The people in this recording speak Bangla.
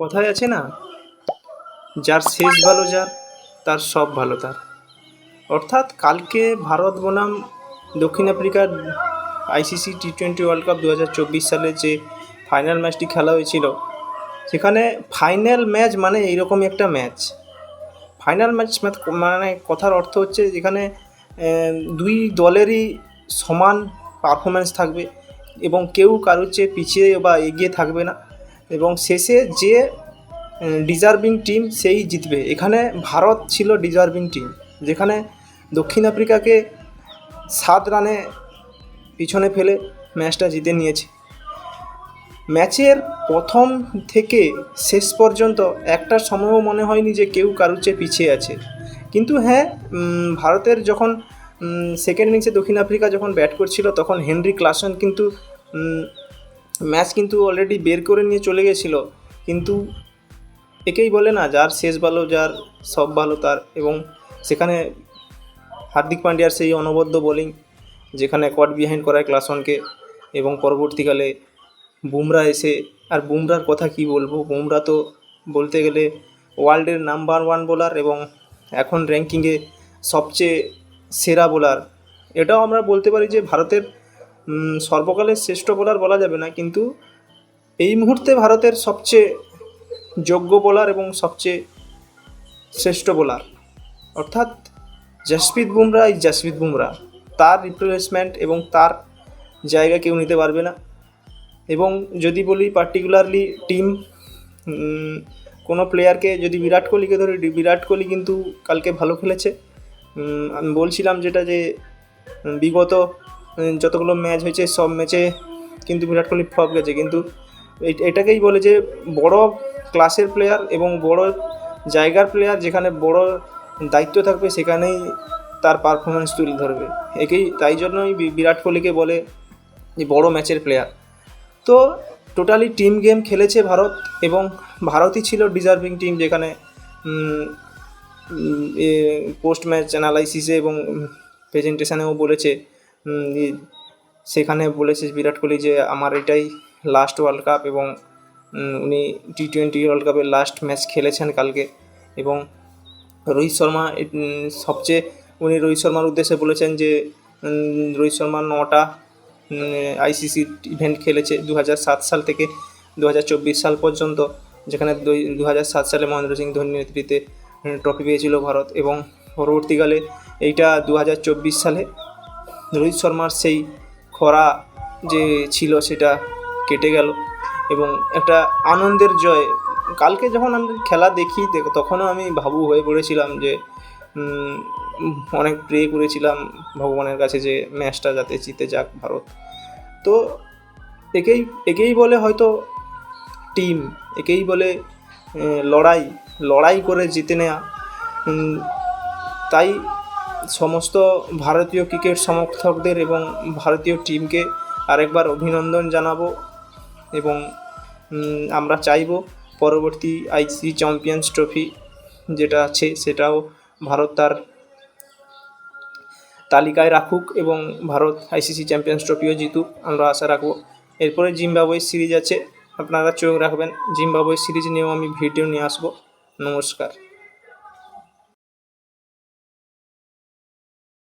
কথায় আছে না? যার শেষ ভালো, যার, তার সব ভালো তার। অর্থাৎ কালকে ভারত বনাম দক্ষিণ আফ্রিকার ICC T twenty World Cup দু হাজার চব্বিশ সালে যে ফাইনাল ম্যাচটি খেলা হয়েছিল, সেখানে ফাইনাল ম্যাচ মানে এইরকমই একটা ম্যাচ ফাইনাল ম্যাচ মানে কথার অর্থ হচ্ছে যেখানে দুই দলেরই সমান পারফরমেন্স থাকবে এবং কেউ কারোর চেয়ে পিছিয়ে বা এগিয়ে থাকবে না। এবং শেষে যে ডিজার্ভিং টিম সেই জিতবে। এখানে ভারত ছিল ডিজার্ভিং টিম যেখানে দক্ষিণ আফ্রিকাকে সাত রানে পিছনে ফেলে ম্যাচটা জিতে নিয়েছে। ম্যাচের প্রথম থেকে শেষ পর্যন্ত একটা সময়ও মনে হয়নি যে কেউ কারোর চেয়ে পিছিয়ে আছে। কিন্তু হ্যাঁ ভারতের যখন সেকেন্ড ইনিংসে দক্ষিণ আফ্রিকা যখন ব্যাট করছিল, তখন হেনরি ক্লাসন কিন্তু ম্যাচ কিন্তু অলরেডি বের করে নিয়ে চলে গেছিল। কিন্তু একেই বলে না, যার শেষ ভালো, যার সব ভালো তার। এবং সেখানে হার্দিক পান্ডিয়ার সেই অনবদ্য বোলিং যেখানে কট বিহাইন্ড করায় ক্লাস ক্লাসনকে এবং পরবর্তীকালে বুমরা এসে, আর বুমরার কথা কি বলব? বুমরা তো বলতে গেলে ওয়ার্ল্ডের নাম্বার ওয়ান বোলার এবং এখন র্যাঙ্কিংয়ে সবচেয়ে সেরা বোলার এটাও আমরা বলতে পারি যে ভারতের সর্বকালের শ্রেষ্ঠ বোলার বলা যাবে না, কিন্তু এই মুহূর্তে ভারতের সবচেয়ে যোগ্য বোলার এবং সবচেয়ে শ্রেষ্ঠ বোলার, অর্থাৎ জসপ্রীত বুমরা ইজ জসপ্রীত বুমরা। তার রিপ্লেসমেন্ট এবং তার জায়গা কেউ নিতে পারবে না। এবং যদি বলি পার্টিকুলারলি টিম কোনো প্লেয়ারকে যদি বিরাট কোহলিকে ধরি, বিরাট কোহলি কিন্তু কালকে ভালো খেলেছে। আমি বলছিলাম যেটা যে বিগত যতগুলো ম্যাচ হয়েছে, সব ম্যাচে কিন্তু বিরাট কোহলি ফ্লপ গেছে। কিন্তু এটাকেই বলে যে বড় ক্লাসের প্লেয়ার এবং বড় জায়গার প্লেয়ার যেখানে বড় দায়িত্ব থাকবে, সেখানেই তার পারফরমেন্স তুলে ধরবে। একেই, তাই জন্যই বিরাট কোহলিকে বলে যে বড় ম্যাচের প্লেয়ার তো টোটালি টিম গেম খেলেছে ভারত এবং ভারতই ছিল ডিজার্ভিং টিম যেখানে পোস্ট ম্যাচ অ্যানালাইসিসে এবং প্রেজেন্টেশনেও বলেছে সেখানে বলেছে বিরাট কোহলি যে আমার এটাই লাস্ট ওয়ার্ল্ড কাপ এবং উনি টি টোয়েন্টি ওয়ার্ল্ড কাপের লাস্ট ম্যাচ খেলেছেন কালকে এবং রোহিত শর্মা সবচেয়ে উনি রোহিত শর্মার উদ্দেশ্যে বলেছেন যে রোহিত শর্মা নটা আইসিসি ইভেন্ট খেলেছে দু সাল থেকে দু হাজার চব্বিশ সাল পর্যন্ত, যেখানে দু হাজার সাত সালে মহেন্দ্র সিং ধোনির নেতৃত্বে ট্রফি পেয়েছিল ভারত এবং পরবর্তীকালে এইটা দু হাজার চব্বিশ সালে রোহিত শর্মার সেই খরা যে ছিল সেটা কেটে গেল এবং একটা আনন্দের জয়। কালকে যখন আমি খেলা দেখি তখনও আমি ভাবু হয়ে পড়েছিলাম যে অনেক প্রে করেছিলাম ভগবানের কাছে যে ম্যাচটা যাতে জিতে যাক ভারত। তো একেই একেই বলে হয়তো টিম একেই বলে লড়াই লড়াই করে জিতে উম, তাই সমস্ত ভারতীয় ক্রিকেট সমর্থকদের এবং ভারতীয় টিমকে আরেকবার অভিনন্দন জানাব এবং আমরা চাইব পরবর্তী আইসিসি চ্যাম্পিয়ন্স ট্রফি যেটা আছে সেটাও ভারত তার তালিকায় রাখুক এবং ভারত আইসিসি চ্যাম্পিয়ন্স ট্রফিও জিতুক, আমরা আশা রাখব। এরপরে জিম্বাবুয়ে সিরিজ আছে, আপনারা চোখ রাখবেন। জিম্বাবুয়ে সিরিজ নিয়েও আমি ভিডিও নিয়ে আসব। নমস্কার।